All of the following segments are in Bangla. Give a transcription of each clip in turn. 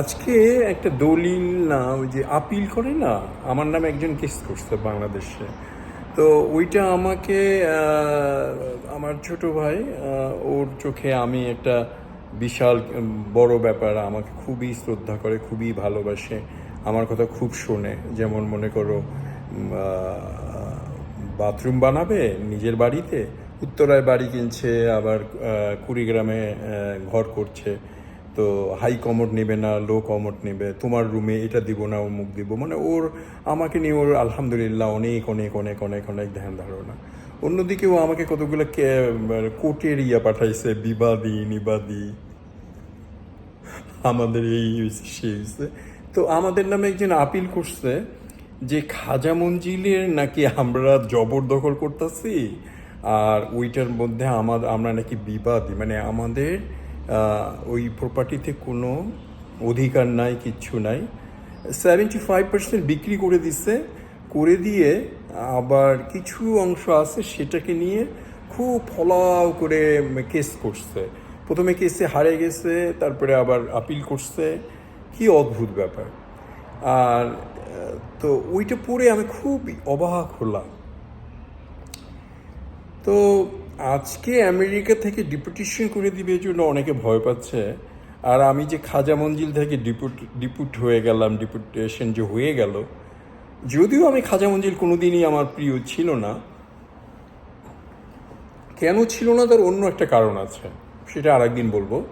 আজকে একটা দলিল না, ওই যে আপিল করে না, আমার নামে একজন কেস করছে বাংলাদেশে। তো ওইটা আমাকে আমার ছোট ভাই ওর চোখে আমি একটা বিশাল বড় ব্যাপার, আমাকে খুবই শ্রদ্ধা করে, খুবই ভালোবাসে। আমার কথা খুব শোনে, যেমন মনে করো বাথরুম বানাবে নিজের বাড়িতে, উত্তরায় বাড়ি কিনছে, আবার কুড়িগ্রামে ঘর করছে। তো হাই কমোড নেবে না লো কমোড নেবে, তোমার রুমে এটা দিব না, অমুক দিব। মানে ওর, আমাকে নিয়ে ওর আলহামদুলিল্লাহ অনেক অনেক অনেক অনেক অনেক ধ্যান ধারণা। অন্যদিকে ও আমাকে কতগুলো মানে কোটের ইয়া পাঠাইছে, বিবাদী, নিবাদী। আমাদের এই হয়েছে তো আমাদের নামে একজন আপিল করছে যে খাজা মঞ্জিলের নাকি আমরা জবরদখল করতেছি, আর ওইটার মধ্যে আমার আমরা নাকি বিবাদী। মানে আমাদের ওই প্রপার্টিতে কোনো অধিকার নাই, কিচ্ছু নাই। সেভেন্টি ফাইভ পার্সেন্ট বিক্রি করে দিছে। করে দিয়ে আবার কিছু অংশ আছে সেটাকে নিয়ে খুব ফলাও করে কেস করছে। প্রথমে কেসে হারে গেছে, তারপরে আবার আপিল করছে। কি অদ্ভুত ব্যাপার। আর, তো ওইটা পড়ে আমি খুব অবাক হলাম। তো আজকে আমেরিকা থেকে ডিপুটেশন করে দিবে এই জন্য অনেকে ভয় পাচ্ছে। আর আমি যে খাজা মঞ্জিল থেকে ডিপুট ডিপুট হয়ে গেলাম ডিপুটেশন যে হয়ে গেল, যদিও আমি খাজা মঞ্জিল কোনোদিনই আমার প্রিয় ছিল না। কেন ছিল না তার অন্য একটা কারণ আছে, সেটা আরেকদিন বলব।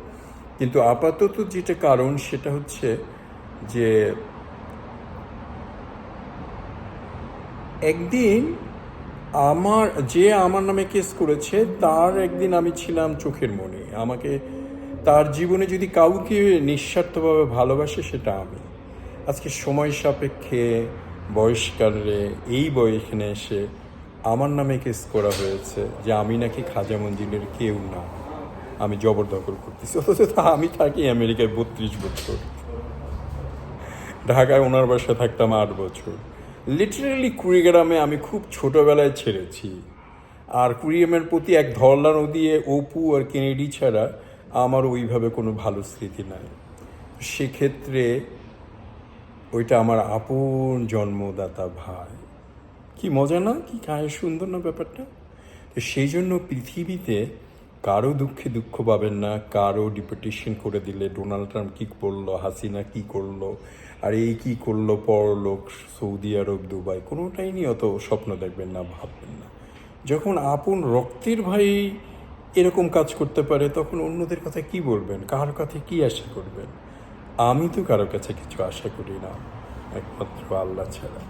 কিন্তু আপাতত যেটা কারণ, সেটা হচ্ছে যে একদিন আমার, যে আমার নামে কেস করেছে, তার একদিন আমি ছিলাম চোখের মনে। আমাকে, তার জীবনে যদি কাউকে নিঃস্বার্থভাবে ভালোবাসে, সেটা আমি। আজকে সময় সাপেক্ষে বয়সকালে এই বয়সখানে এসে আমার নামে কেস করা হয়েছে যে আমি নাকি খাজা মঞ্জিলের কেউ না। আমি জবরদখল করতেছি। অথচ তা আমি থাকি আমেরিকায় বত্রিশ বছর। ঢাকায় ওনার বাসায় থাকতাম আট বছর। লিটারেলি কুড়িগ্রামে আমি খুব ছোটবেলায় ছেড়েছি। আর কুড়িগ্রামের প্রতি এক ধরলা নদী অপু আর কেনেডি ছাড়া আমার ওইভাবে কোনো ভালো স্মৃতি নাই। সেক্ষেত্রে ওইটা আমার আপন জন্মদাতা ভাই। কি মজা না? কি কায় সুন্দর না ব্যাপারটা? সেই জন্য পৃথিবীতে কারও দুঃখে দুঃখ পাবেন না, কারও ডিপুটেশন করে দিলে ডোনাল্ড ট্রাম্প কী করল, হাসিনা কি করল, আর এই কী করল পরলোক সৌদি আরব, দুবাই, কোনোটাই নিয়ে অত স্বপ্ন দেখবেন না, ভাববেন না। যখন আপন রক্তের ভাই এরকম কাজ করতে পারে, তখন অন্যদের কথা কি বলবেন? কার কাছে কি আশা করবেন? আমি তো কারও কাছে কিছু আশা করি না, একমাত্র আল্লাহ ছাড়া।